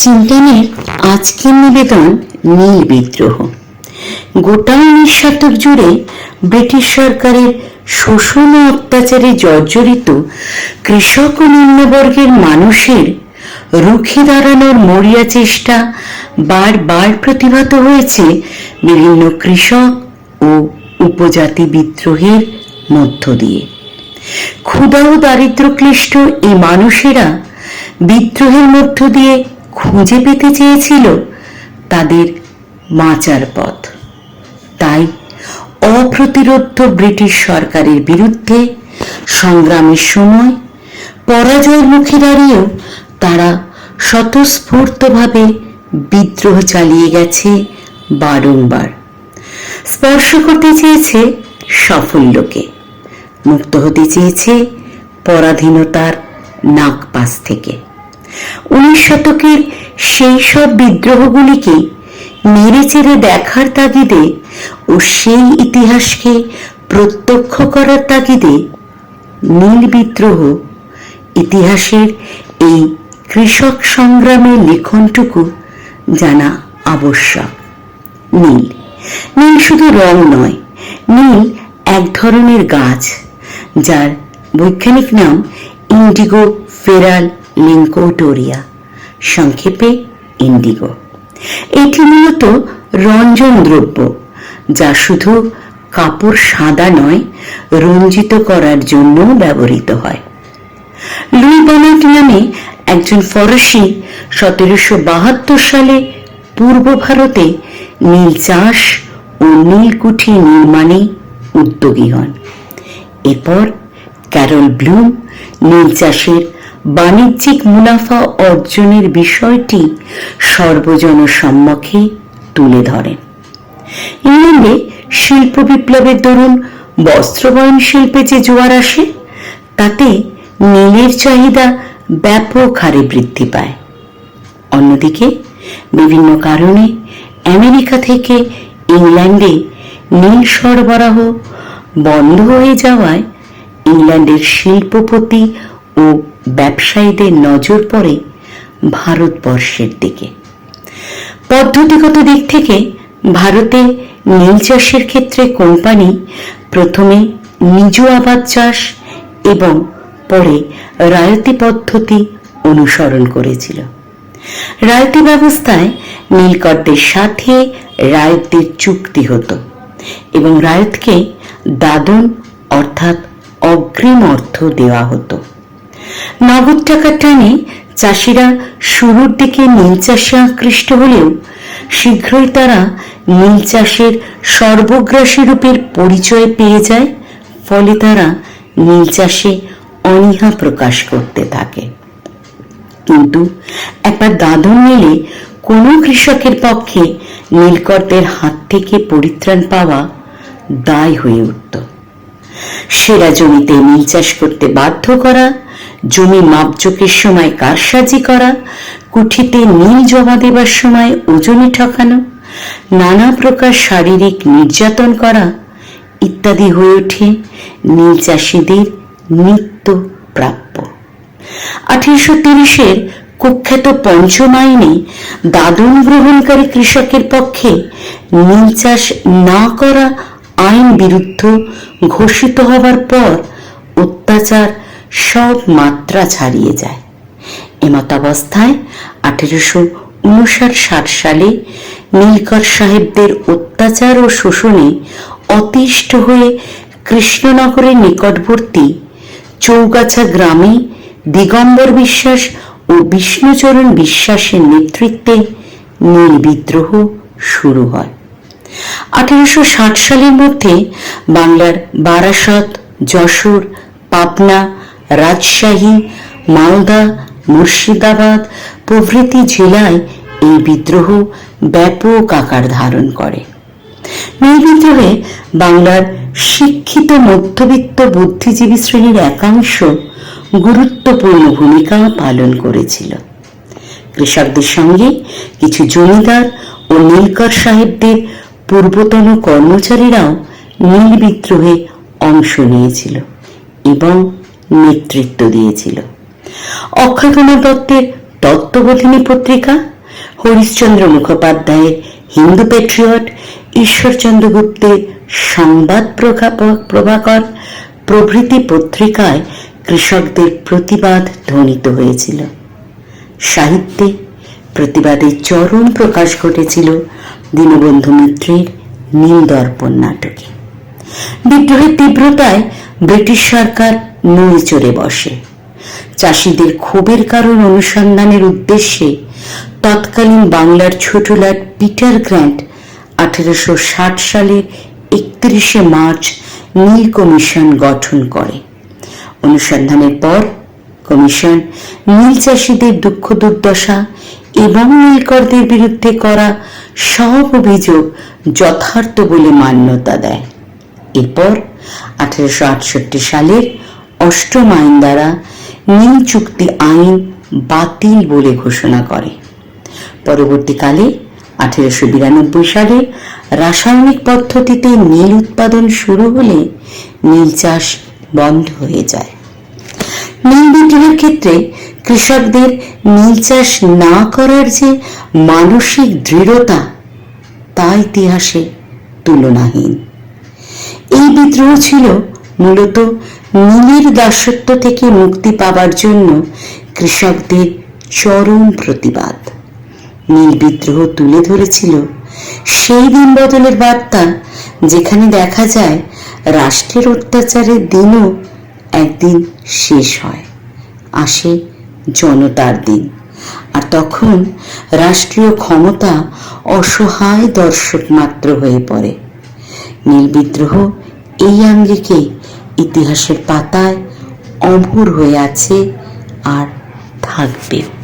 চিন্তনের আজকের নিবেদন নীল বিদ্রোহ। গোটা উনিশ শতক জুড়ে ব্রিটিশ সরকারের শোষণ ও অত্যাচারে জর্জরিত কৃষক ও নিম্নবর্গের মানুষের রুখে দাঁড়ানোর মরিয়া চেষ্টা বারবার প্রতিভাত হয়েছে বিভিন্ন কৃষক ও উপজাতি বিদ্রোহের মধ্য দিয়ে। ক্ষুধা ও দারিদ্র্যক্লিষ্ট এই মানুষেরা বিদ্রোহের মধ্য দিয়ে খুঁজে পেতে চেয়েছিল তাদের বাঁচার পথ। তাই অপ্রতিরোধ্য ব্রিটিশ সরকারের বিরুদ্ধে সংগ্রামের সময় পরাজয়ের মুখে দাঁড়িয়েও তারা স্বতঃস্ফূর্তভাবে বিদ্রোহ চালিয়ে গেছে বারংবার। স্পর্শ করতে চেয়েছে সাফল্যকে মুক্ত হতে চেয়েছে পরাধীনতার নাগপাশ থেকে। উনিশ শতকের সেই সব বিদ্রোহগুলিকে নেড়ে চেড়ে দেখার তাগিদে ও সেই ইতিহাসকে প্রত্যক্ষ করার তাগিদে নীল বিদ্রোহ ইতিহাসের এই কৃষক সংগ্রামের লিখনটুকু জানা আবশ্যক। নীল। নীল শুধু রং নয়, নীল এক ধরনের গাছ, যার বৈজ্ঞানিক নাম ইন্ডিগো ফেরাল লিঙ্কোটোরিয়া সংক্ষেপে ইন্ডিগো। এটি মূলত রঞ্জন দ্রব্য, যা শুধু কাপড় সাদা নয়, রঞ্জিত করার জন্য ব্যবহৃত হয়। লুই বনাট নামে একজন ফরাসি সতেরোশো বাহাত্তর সালে পূর্ব ভারতে নীল চাষ ও নীলকুঠি নির্মাণে উদ্যোগী হন। এরপর ক্যারল ব্লুম নীল চাষের বাণিজ্যিক মুনাফা অর্জনের বিষয়টি সর্বজন সম্মুখে তুলে ধরেন। ইংল্যান্ডে শিল্প বিপ্লবের দরুন বস্ত্রবয়ন শিল্পে যে জোয়ার আসে, তাতে নীলের চাহিদা ব্যাপক হারে বৃদ্ধি পায়। অন্যদিকে, বিভিন্ন কারণে আমেরিকা থেকে ইংল্যান্ডে নীল সরবরাহ বন্ধ হয়ে যাওয়ায় ইংল্যান্ডের শিল্পপতি ও ব্যবসায়ীদের নজর পড়ে ভারতবর্ষের দিকে। পদ্ধতিগত দিক থেকে ভারতে নীল চাষের ক্ষেত্রে কোম্পানি প্রথমে নিজ আবাদ চাষ এবং পরে রায়তি পদ্ধতি অনুসরণ করেছিল। রায়তি ব্যবস্থায় নীলকরদের সাথে রায়তের চুক্তি হতো এবং রায়তকে দাদন অর্থাৎ অগ্রিম অর্থ দেওয়া হতো। নগদ টাকার টানে চাষিরা শুরুর দিকে নীল চাষে আকৃষ্ট হলেও শীঘ্রই তারা নীল চাষের সর্বগ্রাসী রূপের পরিচয় পেয়ে যায়, ফলে তারা নীল চাষে অনীহা প্রকাশ করতে থাকে। কিন্তু একবার দাদন নিলে কোনো কৃষকের পক্ষে নীলকরদের হাত থেকে পরিত্রাণ পাওয়া দায় হয়ে উঠত। সেরা জমিতে নীল চাষ করতে বাধ্য করা জমি মাপজোকের সময় কারসাজি করা, কুঠিতে নীল জমা দেবার সময় ওজনে ঠকানো, নানা প্রকার শারীরিক নির্যাতন করা ইত্যাদি হয়ে ওঠে নীল চাষিদের নিত্য প্রাপ্য। আঠারোশো তিরিশের কুখ্যাত পঞ্চম আইনে দাদন গ্রহণকারী কৃষকের পক্ষে নীল চাষ না করা আইন বিরুদ্ধ ঘোষিত হবার পর অত্যাচার সব মাত্রা ছাড়িয়ে যায়। এমতাবস্থায় আঠেরোশো উনষাট ষাট সালে নীলকর সাহেবদের অত্যাচার ও শোষণে অতিষ্ঠ হয়ে কৃষ্ণনগরের নিকটবর্তী চৌগাছা গ্রামে দিগম্বর বিশ্বাস ও বিষ্ণুচরণ বিশ্বাসের নেতৃত্বে নীল বিদ্রোহ শুরু হয়। আঠেরোশো ষাট সালের মধ্যে বাংলার বারাসত, যশোর, পাবনা রাজশাহী, মালদা, মুর্শিদাবাদ প্রভৃতি জেলায় এই বিদ্রোহ ব্যাপক আকার ধারণ করে। নীল বিদ্রোহে বাংলার শিক্ষিত মধ্যবিত্ত বুদ্ধিজীবী শ্রেণির একাংশ গুরুত্বপূর্ণ ভূমিকা পালন করেছিল। কৃষকদের সঙ্গে কিছু জমিদার ও নীলকর সাহেবদের পূর্বতন কর্মচারীরাও নীল বিদ্রোহে অংশ নিয়েছিল এবং নেতৃত্ব দিয়েছিল। অক্ষয় কুমার দত্তের তত্ত্ববোধিনী পত্রিকা, হরিশ্চন্দ্র মুখোপাধ্যায়ের হিন্দু পেট্রিয়ট ঈশ্বরচন্দ্র গুপ্তের সংবাদ প্রভাকর প্রভৃতি পত্রিকায় কৃষকদের প্রতিবাদ ধ্বনিত হয়েছিল। সাহিত্যে প্রতিবাদের চরম প্রকাশ ঘটেছিল দীনবন্ধু মিত্রের নীল দর্পণ নাটকে। বিদ্রোহের তীব্রতায় ব্রিটিশ সরকার নড়ে চড়ে বসে। চাষিদের ক্ষোভের কারণ অনুসন্ধানের উদ্দেশ্যে তৎকালীন বাংলার ছোট লাট পিটার গ্র্যান্ট আঠেরোশো ষাট সালের একত্রিশে মার্চ নীল কমিশন গঠন করে। অনুসন্ধানের পর কমিশন নীল চাষিদের দুঃখ দুর্দশা এবং নীলকরদের বিরুদ্ধে করা সব অভিযোগ যথার্থ বলে মান্যতা দেয়। এরপর আঠারোশো আটষট্টি সালের অষ্টম আইন দ্বারা নীল চুক্তি আইন বাতিল বলে ঘোষণা করে। পরবর্তীকালে আঠেরোশো বিরানব্বই সালে রাসায়নিক পদ্ধতিতে নীল উৎপাদন শুরু হলে নীল চাষ বন্ধ হয়ে যায়। নীল বিদ্রোহের ক্ষেত্রে কৃষকদের নীল চাষ না করার যে মানসিক দৃঢ়তা, তা ইতিহাসে তুলনাহীন। এই বিদ্রোহ ছিল মূলত নীলের দাসত্ব থেকে মুক্তি পাবার জন্য কৃষকদের চরম প্রতিবাদ। নীল বিদ্রোহ তুলে ধরেছিল। সেই দিন বদলের বার্তা যেখানে দেখা যায়, রাষ্ট্রের অত্যাচারের দিনও একদিন শেষ হয়। আসে জনতার দিন। আর তখন রাষ্ট্রীয় ক্ষমতা অসহায় দর্শক মাত্র হয়ে পড়ে। নীল বিদ্রোহ এই আঙ্গিকে ইতিহাসের পাতায় অমর হয়ে আছে আর থাকবেও